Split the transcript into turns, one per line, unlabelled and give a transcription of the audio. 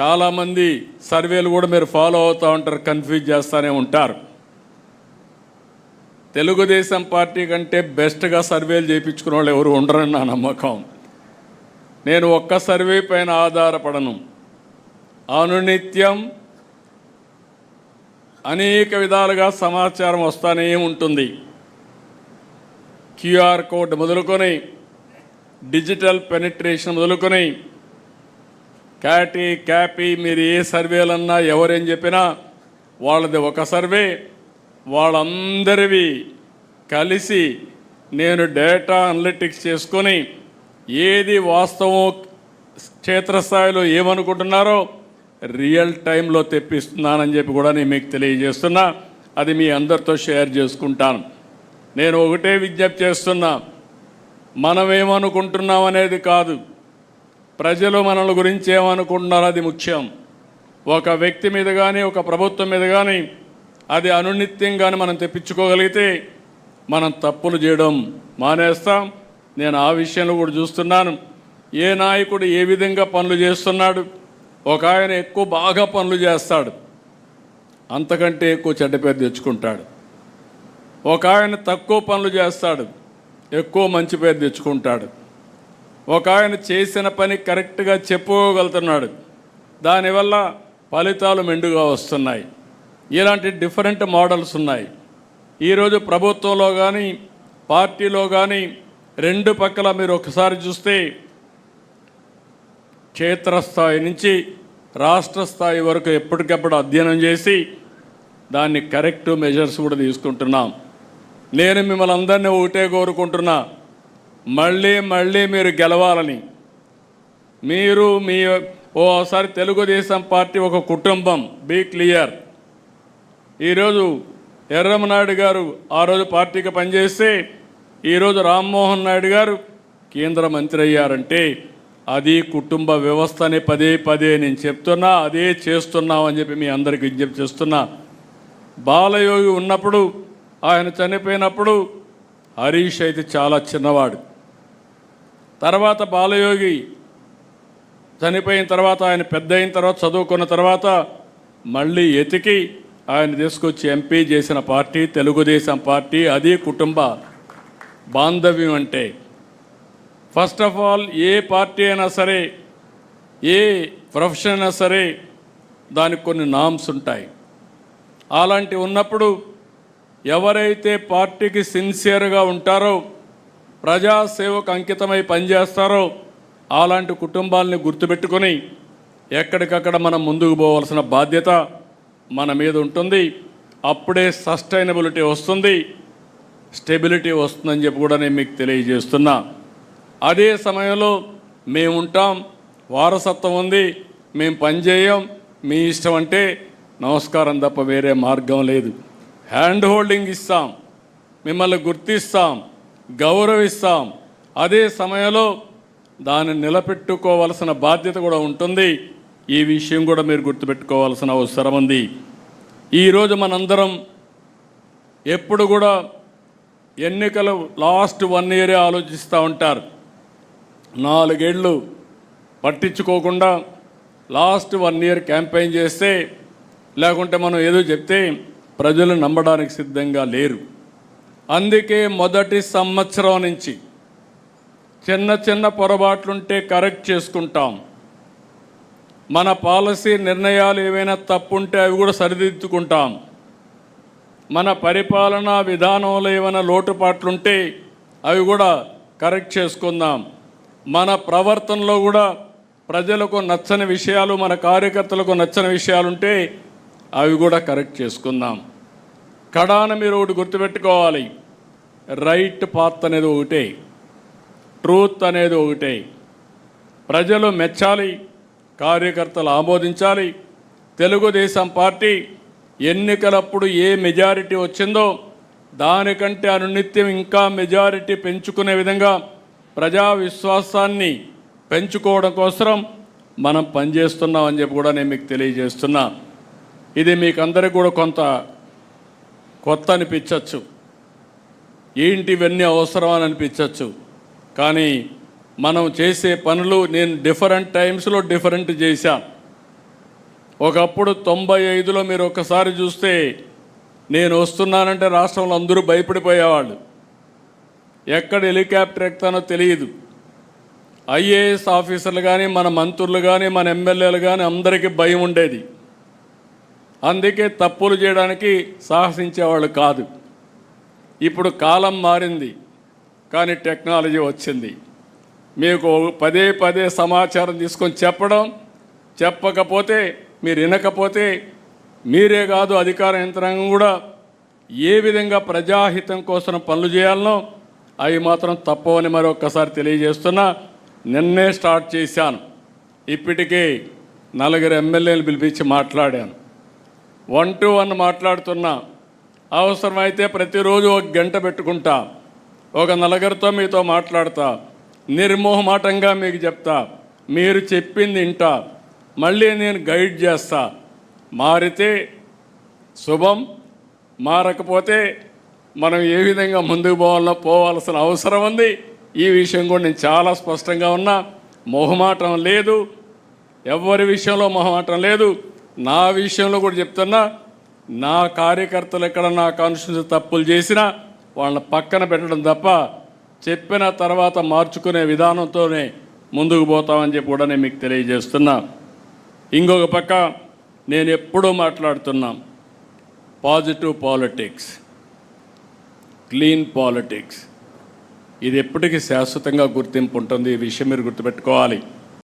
చాలామంది సర్వేలు కూడా మీరు ఫాలో అవుతూ ఉంటారు కన్ఫ్యూజ్ చేస్తూనే ఉంటారు. తెలుగుదేశం పార్టీ కంటే బెస్ట్గా సర్వేలు చేయించుకునే వాళ్ళు ఎవరు ఉండరని నా నమ్మకం. నేను ఒక్క సర్వే పైన ఆధారపడను. అనునిత్యం అనేక విధాలుగా సమాచారం వస్తానే ఉంటుంది. క్యూఆర్ కోడ్ మొదలుకొని డిజిటల్ పెనిట్రేషన్ మొదలుకొని క్యాటీ క్యాపీ మీరు ఏ సర్వేలన్నా ఎవరేం చెప్పినా వాళ్ళది ఒక సర్వే. వాళ్ళందరివి కలిసి నేను డేటా అనలిటిక్స్ చేసుకొని ఏది వాస్తవం క్షేత్రస్థాయిలో ఏమనుకుంటున్నారో రియల్ టైంలో తెప్పిస్తున్నానని చెప్పి కూడా నేను మీకు తెలియజేస్తున్నా. అది మీ అందరితో షేర్ చేసుకుంటాను. నేను ఒకటే విజ్ఞప్తి చేస్తున్నా. మనం ఏమనుకుంటున్నాం అనేది కాదు. ప్రజలు మనల గురించి ఏమనుకుంటున్నారో అది ముఖ్యం. ఒక వ్యక్తి మీద కానీ ఒక ప్రభుత్వం మీద కానీ అది అనునిత్యం కానీ మనం తెప్పించుకోగలిగితే మనం తప్పులు చేయడం మానేస్తాం. నేను ఆ విషయంలో కూడా చూస్తున్నాను. ఏ నాయకుడు ఏ విధంగా పనులు చేస్తున్నాడు? ఒక ఆయన ఎక్కువ బాగా పనులు చేస్తాడు. అంతకంటే ఎక్కువ చెడ్డ పేరు తెచ్చుకుంటాడు. ఒక ఆయన తక్కువ పనులు చేస్తాడు. ఎక్కువ మంచి పేరు తెచ్చుకుంటాడు. ఒక ఆయన చేసిన పని కరెక్ట్గా చెప్పుకోగలుగుతున్నాడు. దానివల్ల ఫలితాలు మెండుగా వస్తున్నాయి. ఇలాంటి డిఫరెంట్ మోడల్స్ ఉన్నాయి. ఈరోజు ప్రభుత్వంలో కానీ పార్టీలో కానీ రెండు పక్కల మీరు ఒకసారి చూస్తే క్షేత్రస్థాయి నుంచి రాష్ట్ర స్థాయి వరకు ఎప్పటికప్పుడు అధ్యయనం చేసి దాన్ని కరెక్ట్ మెజర్స్ కూడా తీసుకుంటున్నాం. నేను మిమ్మల్ని అందరినీ ఒకటే కోరుకుంటున్నా. మళ్ళీ మళ్ళీ మీరు గెలవాలని. మీరు మీ ఓసారి తెలుగుదేశం పార్టీ ఒక కుటుంబం బీ క్లియర్. ఈరోజు ఎర్రమనాయుడు గారు ఆ రోజు పార్టీకి పనిచేస్తే ఈరోజు రామ్మోహన్ నాయుడు గారు కేంద్ర మంత్రి అయ్యారంటే అది కుటుంబ వ్యవస్థని పదే పదే నేను చెప్తున్నా అదే చేస్తున్నాం అని చెప్పి మీ అందరికి విజ్ఞప్తి చేస్తున్నా. బాలయోగి ఉన్నప్పుడు ఆయన చనిపోయినప్పుడు హరీష్ అయితే చాలా చిన్నవాడు. తర్వాత బాలయోగి చనిపోయిన తర్వాత ఆయన పెద్ద అయిన తర్వాత చదువుకున్న తర్వాత మళ్ళీ ఎతికి ఆయన తీసుకొచ్చి ఎంపీ చేసిన పార్టీ తెలుగుదేశం పార్టీ అది కుటుంబ బాంధవ్యం అంటే. First of all a party అయినా సరే ఏ ప్రొఫెషన్ అయినా సరే దానికి కొన్ని నామ్స్ ఉంటాయి. అలాంటి ఉన్నప్పుడు ఎవరైతే పార్టీకి సిన్సియర్గా ఉంటారో ప్రజాసేవకు అంకితమై పనిచేస్తారో అలాంటి కుటుంబాలని గుర్తుపెట్టుకొని ఎక్కడికక్కడ మనం ముందుకు పోవాల్సిన బాధ్యత మన మీద ఉంటుంది. అప్పుడే సస్టైనబిలిటీ వస్తుంది. స్టెబిలిటీ వస్తుందని చెప్పి కూడా నేను మీకు తెలియజేస్తున్నా. అదే సమయంలో మేము ఉంటాం. వారసత్వం ఉంది. మేము పనిచేయం మీ ఇష్టం అంటే నమస్కారం తప్ప వేరే మార్గం లేదు. హ్యాండ్ హోల్డింగ్ ఇస్తాం. మిమ్మల్ని గుర్తిస్తాం. గౌరవిస్తాం. అదే సమయంలో దాన్ని నిలబెట్టుకోవాల్సిన బాధ్యత కూడా ఉంటుంది. ఈ విషయం కూడా మీరు గుర్తుపెట్టుకోవాల్సిన అవసరం ఉంది. ఈరోజు మనందరం ఎప్పుడు కూడా ఎన్నికలు లాస్ట్ వన్ ఇయరే ఆలోచిస్తూ ఉంటారు. నాలుగేళ్ళు పట్టించుకోకుండా లాస్ట్ వన్ ఇయర్ క్యాంపెయిన్ చేస్తే లేకుంటే మనం ఏదో చెప్తే ప్రజలు నమ్మడానికి సిద్ధంగా లేరు. అందుకే మొదటి సంవత్సరం నుంచి చిన్న చిన్న పొరపాట్లుంటే కరెక్ట్ చేసుకుంటాం. మన పాలసీ నిర్ణయాలు ఏవైనా తప్పుంటే అవి కూడా సరిదిద్దుకుంటాం. మన పరిపాలనా విధానంలో ఏమైనా లోటుపాట్లుంటే అవి కూడా కరెక్ట్ చేసుకుందాం. మన ప్రవర్తనలో కూడా ప్రజలకు నచ్చని విషయాలు మన కార్యకర్తలకు నచ్చని విషయాలుంటే అవి కూడా కరెక్ట్ చేసుకుందాం. కడాన మీరు ఒకటి గుర్తుపెట్టుకోవాలి. రైట్ పాత్ అనేది ఒకటే. ట్రూత్ అనేది ఒకటే. ప్రజలు మెచ్చాలి కార్యకర్తలు ఆమోదించాలి. తెలుగుదేశం పార్టీ ఎన్నికలప్పుడు ఏ మెజారిటీ వచ్చిందో దానికంటే అనునిత్యం ఇంకా మెజారిటీ పెంచుకునే విధంగా ప్రజా విశ్వాసాన్ని పెంచుకోవడం కోసం మనం పనిచేస్తున్నామని చెప్పి కూడా నేను మీకు తెలియజేస్తున్నా. ఇది మీకు అందరికీ కూడా కొంత కొత్త అనిపించవచ్చు ఏంటి ఇవన్నీ అవసరం అని అనిపించవచ్చు కానీ మనం చేసే పనులు నేను డిఫరెంట్ టైమ్స్లో డిఫరెంట్ చేశా. ఒకప్పుడు తొంభై ఐదులో మీరు ఒక్కసారి చూస్తే నేను వస్తున్నానంటే రాష్ట్రంలో అందరూ భయపడిపోయేవాళ్ళు. ఎక్కడ హెలికాప్టర్ ఎక్కుతానో తెలియదు. ఐఏఎస్ ఆఫీసర్లు కానీ మన మంత్రులు కానీ మన ఎమ్మెల్యేలు కానీ అందరికీ భయం ఉండేది. అందుకే తప్పులు చేయడానికి సాహసించేవాళ్ళు కాదు. ఇప్పుడు కాలం మారింది కానీ టెక్నాలజీ వచ్చింది. మీకు పదే పదే సమాచారం తీసుకొని చెప్పడం చెప్పకపోతే మీరు వినకపోతే మీరే కాదు అధికార యంత్రాంగం కూడా ఏ విధంగా ప్రజాహితం కోసం పనులు చేయాలనో అవి మాత్రం తప్పవని మరొక్కసారి తెలియజేస్తున్నా నిన్నే స్టార్ట్ చేశాను. ఇప్పటికే నలుగురు ఎమ్మెల్యేలు పిలిపించి మాట్లాడాను. వన్ టు వన్ మాట్లాడుతున్నా. అవసరమైతే ప్రతిరోజు ఒక గంట పెట్టుకుంటా. ఒక నలుగురితో మీతో మాట్లాడతా. నిర్మోహమాటంగా మీకు చెప్తా. మీరు చెప్పింది ఇంటా మళ్ళీ నేను గైడ్ చేస్తా. మారితే శుభం మారకపోతే మనం ఏ విధంగా ముందుకు పోవాలో పోవాల్సిన అవసరం ఉంది. ఈ విషయం కూడా నేను చాలా స్పష్టంగా ఉన్నా. మొహమాటం లేదు. ఎవరి విషయంలో మొహమాటం లేదు. నా విషయంలో కూడా చెప్తున్నా నా కార్యకర్తలు ఎక్కడ నా కాన్స్టిట్యూన్సీ తప్పులు చేసినా వాళ్ళని పక్కన పెట్టడం తప్ప చెప్పిన తర్వాత మార్చుకునే విధానంతోనే ముందుకు పోతామని చెప్పి కూడా నేను మీకు తెలియజేస్తున్నా. ఇంకొక పక్క నేను ఎప్పుడూ మాట్లాడుతున్నా పాజిటివ్ పాలిటిక్స్ క్లీన్ పాలిటిక్స్ ఇది ఎప్పటికీ శాశ్వతంగా గుర్తింపు ఉంటుంది. ఈ విషయం మీరు గుర్తుపెట్టుకోవాలి.